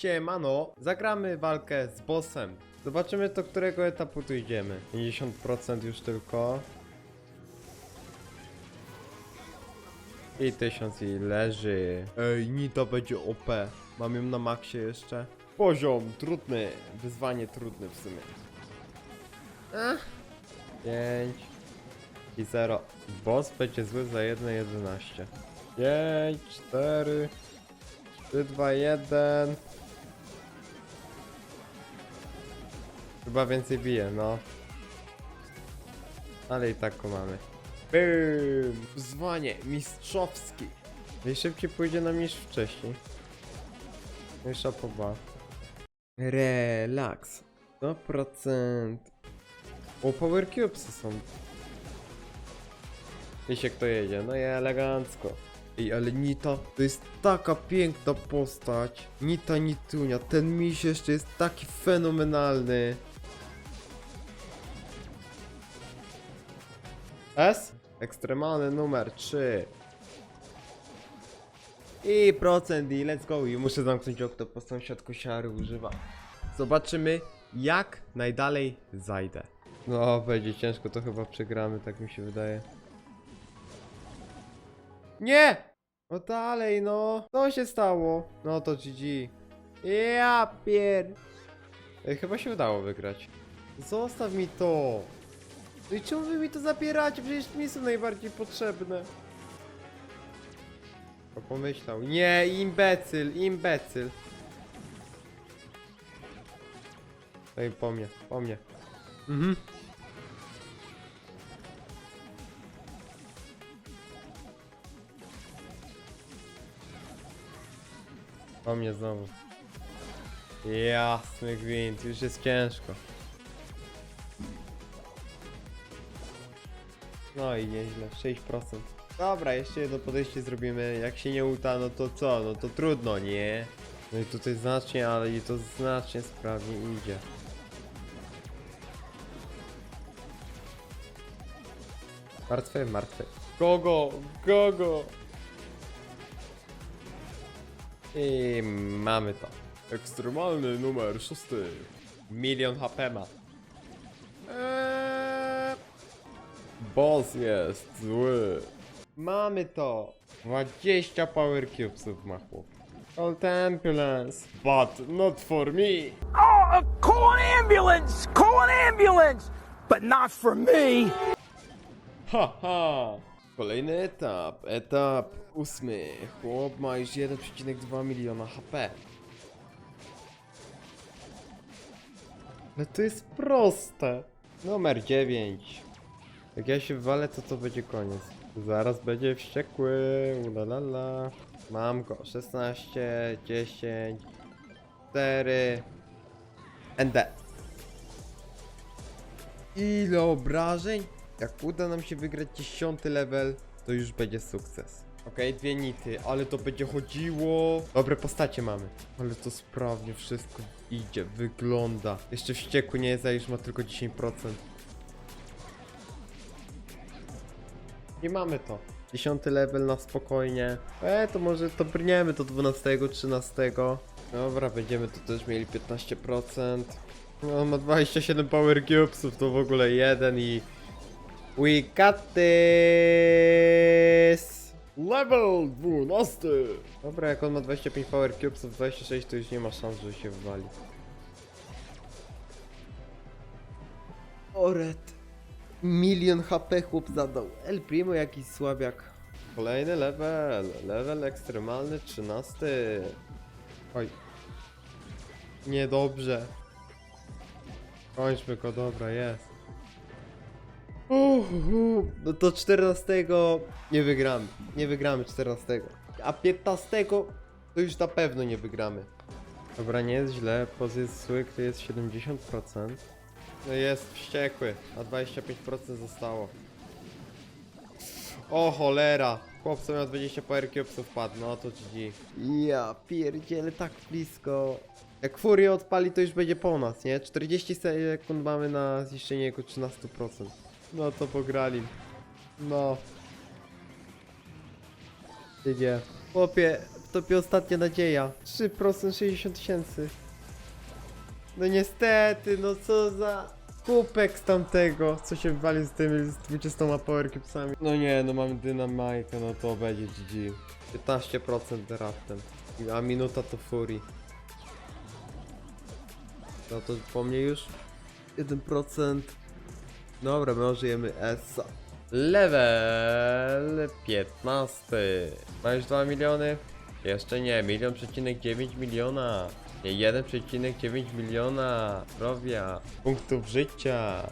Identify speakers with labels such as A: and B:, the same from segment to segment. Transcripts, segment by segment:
A: Siemano, zagramy walkę z bossem. Zobaczymy do którego etapu tu idziemy. 50% już tylko. I 1000 i leży. Ej, Nita będzie OP. Mam ją na maksie jeszcze. Poziom trudny. Wyzwanie trudne w sumie. Ach. 5 i 0. Boss będzie zły za 1.11. 5, 4, 3, 2, 1. Chyba więcej bije, no. Ale i tak go mamy. Boom! Wyzwanie mistrzowskie. Najszybciej pójdzie nam niż wcześniej. No i szapoba. Relax. 100%. O, power cubesy są. Wiecie kto jedzie? No i elegancko. Ej, ale Nita to jest taka piękna postać. Nita Nitunia, ten miś jeszcze jest taki fenomenalny. S? Ekstremalny numer 3. I procent i let's go. I muszę zamknąć okno, po sąsiadku siary używa. Zobaczymy jak najdalej zajdę. No, będzie ciężko, to chyba przegramy, tak mi się wydaje. Nie! No dalej, no. Co się stało? No to GG. Ja pier... Chyba się udało wygrać. Zostaw mi to. No i czemu wy mi to zabieracie? Przecież mi są najbardziej potrzebne. O, pomyślał. Nie, imbecyl, imbecyl. No i po mnie, po mnie. Mhm. Po mnie znowu. Jasny gwint, już jest ciężko. No i nieźle, 6%. Dobra, jeszcze jedno podejście zrobimy. Jak się nie uda, no to co? No to trudno, nie? No i tutaj znacznie, ale i to znacznie sprawnie idzie. Martwy, martwy. Gogo, gogo! I mamy to. Ekstremalny numer szósty. Milion HP ma. Eee, boss jest zły. Mamy to. 20 power cubesów ma chłop. Old ambulance, but not for me.
B: Oh, uh, call an ambulance! Call an ambulance! But not for me!
A: Haha! Kolejny etap, etap ósmy. Chłop ma już 1,2 miliona HP. Ale to jest proste. Numer 9. Jak ja się wywalę, to to będzie koniec. Zaraz będzie wściekły. Ulalala. Mam go. 16, 10, 4. And that. Ile obrażeń? Jak uda nam się wygrać 10 level, to już będzie sukces. Okej, dwie nity, ale to będzie chodziło. Dobre postacie mamy. Ale to sprawnie wszystko idzie, wygląda. Jeszcze wściekły nie jest, a już ma tylko 10%. Nie mamy to. 10 level na spokojnie. E, to może to brniemy do 12, 13. Dobra, będziemy tu też mieli 15%. No, ma 27 power cubesów, to w ogóle jeden i... We got this! Level 12! Dobra, jak on ma 25 power cubesów, 26 to już nie ma szans, że się wywali. Oret. Milion HP chłop zadał. El Primo jakiś słabiak. Kolejny level. Level ekstremalny 13. Oj. Niedobrze. Kończmy go, dobra, jest. Uhu, no to 14 nie wygramy. Nie wygramy 14. A 15 to już na pewno nie wygramy. Dobra, nie jest źle. Pozycję to jest 70%. No jest wściekły, a 25% zostało. O cholera! Chłopco miał 20 power cubesów padł, no to GG. Ja pierdzielę tak blisko. Jak Fury odpali to już będzie po nas, nie? 40 sekund mamy na zniszczenie jego 13%. No to pograli. No. Idzie. Chłopie, tobie ostatnia nadzieja. 3% 60 tysięcy. No niestety, no co za kupek z tamtego, co się wali z tymi z 20 powercupsami. No nie, no mamy dynamite, no to będzie GG. 15% raptem. A minuta to fury. No to po mnie już 1%. Dobra, my użyjemy ESA. Level 15. Masz 2 miliony? Jeszcze nie, milion przecinek 9 miliona. Nie, 1,9 miliona. Zdrowia. Punktów życia.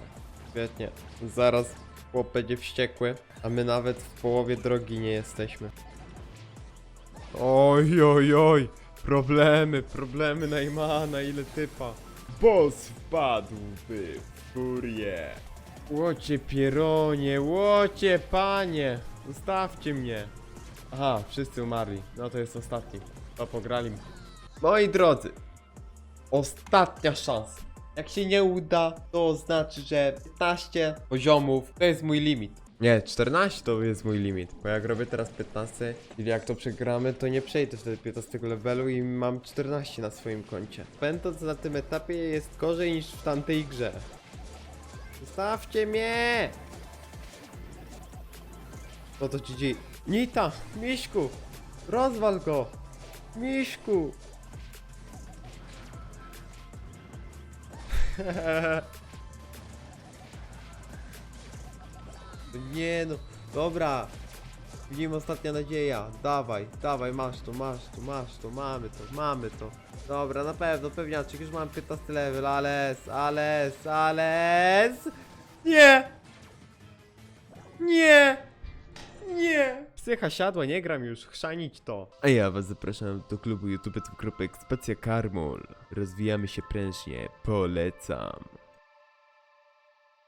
A: Świetnie. Zaraz chłop będzie wściekły, a my nawet w połowie drogi nie jesteśmy. Oj, oj, oj. Problemy, problemy Najmana, ile typa. Boss wpadłby w furię. Łocie pieronie, łocie panie. Zostawcie mnie. Aha, wszyscy umarli. No to jest ostatni. To pograli. Moi drodzy, ostatnia szansa. Jak się nie uda, to znaczy, że 15 poziomów to jest mój limit. Nie, 14 to jest mój limit, bo jak robię teraz 15, czyli jak to przegramy, to nie przejdę wtedy 15 levelu i mam 14 na swoim koncie. Będąc na tym etapie jest gorzej niż w tamtej grze. Zostawcie mnie! No to GG. Nita! Miśku! Rozwal go! Miśku! Nie no, dobra. Widzimy ostatnia nadzieja. Dawaj, dawaj, masz to, masz to, masz to, mamy to, mamy to. Dobra, na pewno, pewniaczek, już mam 15 level, ales, ales, ales. Nie! Nie! Psycha siadła, nie gram już, chrzanić to. A ja was zapraszam do klubu YouTube Spacja Karmol. Rozwijamy się prężnie, polecam.